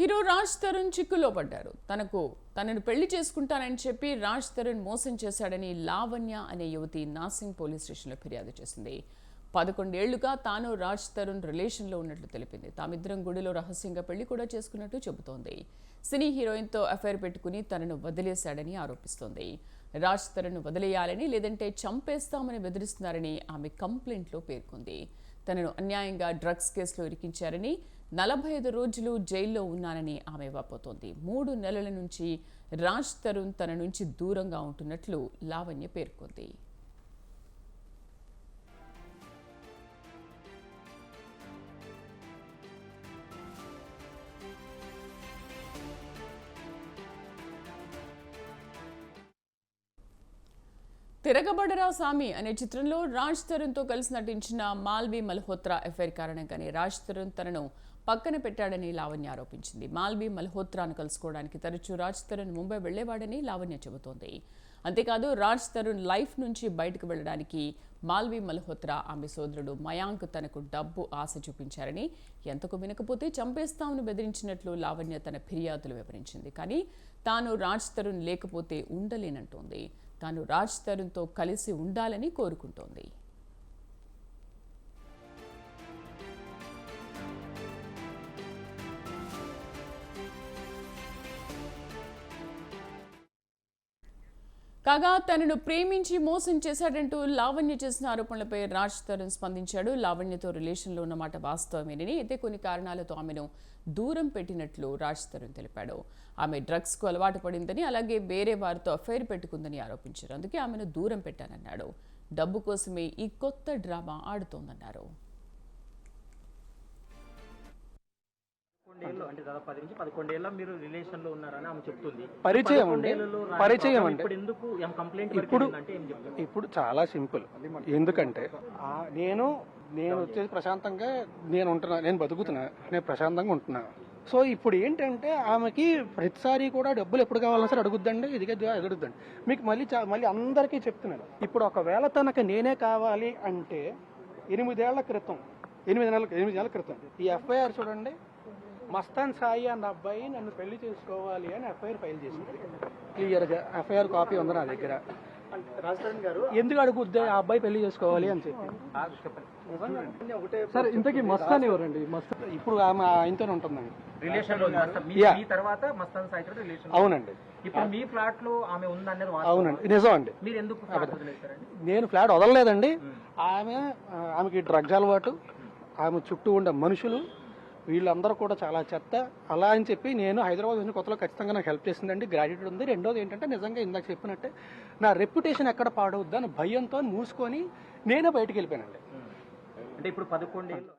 Hero Raj Tarun చిక్కులో పడ్డారు. తనకు తనను పెళ్ళి చేసుకుంటానని చెప్పి రాజ్ తరుణ్ మోసం చేశాడని లావణ్య అనే యువతి నాసింగ్ పోలీస్ స్టేషన్లో ఫిర్యాదు చేసింది. పదకొండేళ్ళుగా తాను రాజ్ తరుణ్ రిలేషన్లో ఉన్నట్లు తెలిపింది. తామిద్దరం గుడిలో రహస్యంగా పెళ్ళి కూడా చేసుకున్నట్టు చెబుతోంది. సినీ హీరోయిన్తో అఫైర్ పెట్టుకుని తనను వదిలేశాడని ఆరోపిస్తోంది. రాజ్ తరుణ్ వదిలేయాలని లేదంటే చంపేస్తామని బెదిరిస్తున్నారని ఆమె కంప్లైంట్లో పేర్కొంది. తనను అన్యాయంగా డ్రగ్స్ కేసులో ఇరికించారని నలభై ఐదు రోజులు జైల్లో ఉన్నానని ఆమె వాపోతోంది. మూడు నెలల నుంచి రాజ్ తరుణ్ తన నుంచి దూరంగా ఉంటున్నట్లు లావణ్య పేర్కొంది. తిరగబడరా స్వామి అనే చిత్రంలో రాజ్ తరుణ్తో కలిసి నటించిన మాల్వి మల్హోత్రా ఎఫైర్ కారణంగానే రాజ్ తరుణ్ తనను పక్కన పెట్టాడని లావణ్య ఆరోపించింది. మాల్వి మల్హోత్రాను కలుసుకోవడానికి తరచూ రాజ్ తరుణ్ ముంబై వెళ్ళేవాడని లావణ్య చెబుతోంది. అంతేకాదు రాజ్ తరుణ్ లైఫ్ నుంచి బయటకు వెళ్ళడానికి మాల్వి మల్హోత్రా ఆమె సోదరుడు మయాంక్ తనకు డబ్బు ఆశ చూపించారని ఎంతకు వినకపోతే చంపేస్తామని బెదిరించినట్లు లావణ్య తన ఫిర్యాదులు వివరించింది. కానీ తాను రాజ్ తరుణ్ లేకపోతే ఉండలేనంటోంది. తాను రాజ్ తరుణ్తో కలిసి ఉండాలని కోరుకుంటోంది. కాగా తనను ప్రేమించి మోసం చేశాడంటూ లావణ్య చేసిన ఆరోపణలపై రాజ్ తరుణ్ స్పందించాడు. లావణ్యతో రిలేషన్లో ఉన్నమాట వాస్తవమేనని అయితే కొన్ని కారణాలతో ఆమెను దూరం పెట్టినట్లు రాజ్ తరుణ్ తెలిపాడు. ఆమె డ్రగ్స్కు అలవాటు పడిందని అలాగే వేరే వారితో అఫైర్ పెట్టుకుందని ఆరోపించారు. అందుకే ఆమెను దూరం పెట్టానన్నాడు. డబ్బు కోసమే ఈ కొత్త డ్రామా ఆడుతోందన్నారు. అంటే దాదాపు పది నుంచి పదకొండేళ్ళ మీరు రిలేషన్లో ఉన్నారని ఆమె చెప్తుంది. పరిచయం అండి. పరిచయం అండి. ఇప్పుడు ఎందుకు కంప్లైంట్ ఇప్పుడు ఇప్పుడు చాలా సింపుల్. ఎందుకంటే నేను నేను వచ్చేసి ప్రశాంతంగా నేను ఉంటున్నా నేను బతుకుతున్నా నేను ప్రశాంతంగా ఉంటున్నా. సో ఇప్పుడు ఏంటంటే ఆమెకి ప్రతిసారి కూడా డబ్బులు ఎప్పుడు కావాలన్నా సరే అడుగుద్దండి ఇదిగే అడుగుద్దండి. మీకు మళ్ళీ మళ్ళీ అందరికీ చెప్తున్నాను. ఇప్పుడు ఒకవేళ తనకు నేనే కావాలి అంటే ఎనిమిదేళ్ళ క్రితం ఎనిమిది నెలల ఎనిమిది నెలల క్రితం ఈ ఎఫ్ఐఆర్ చూడండి మస్తాన్ సాయి అన్న అబ్బాయి నన్ను పెళ్ళి చేసుకోవాలి అని ఎఫ్ఐఆర్ ఫైల్ చేసింది. క్లియర్గా. ఎఫ్ఐఆర్ కాపీ ఉంది నా దగ్గర. ఎందుకు అడుగుద్ది? ఆ అబ్బాయి పెళ్ళి చేసుకోవాలి అని చెప్పి. సార్ ఇంతకీ మస్తాన్ ఎవరండి? మస్తాన్ ఇప్పుడు ఆమె ఆయనతోనే ఉంటుందండి. రిలేషన్లో ఉంది. మస్త- మీ Yeah. మీ తర్వాత మస్తాన్ సాయి రిలేషన్ అవునండి. ఇప్పుడు మీ ఫ్లాట్లో ఆమె ఉందనేది. అవునండి. నిజం అండి మీరు ఎందుకు నేను ఫ్లాట్ వదలలేదండి. ఆమె ఆమెకి డ్రగ్స్ అలవాటు. ఆమె చుట్టూ ఉండే మనుషులు. వీళ్ళందరూ కూడా చాలా చెత్త. అలా అని చెప్పి నేను హైదరాబాద్ వచ్చిన కొత్తలో ఖచ్చితంగా నాకు హెల్ప్ చేసిందండి. గ్రాడ్యుయేట్ ఉంది. రెండోది ఏంటంటే నిజంగా ఇందాక చెప్పినట్టే నా రెప్యుటేషన్ ఎక్కడ పాడవద్దు అని భయంతో మూసుకొని నేనే బయటకు వెళ్ళిపోయానండి. అంటే ఇప్పుడు పదకొండేళ్ళు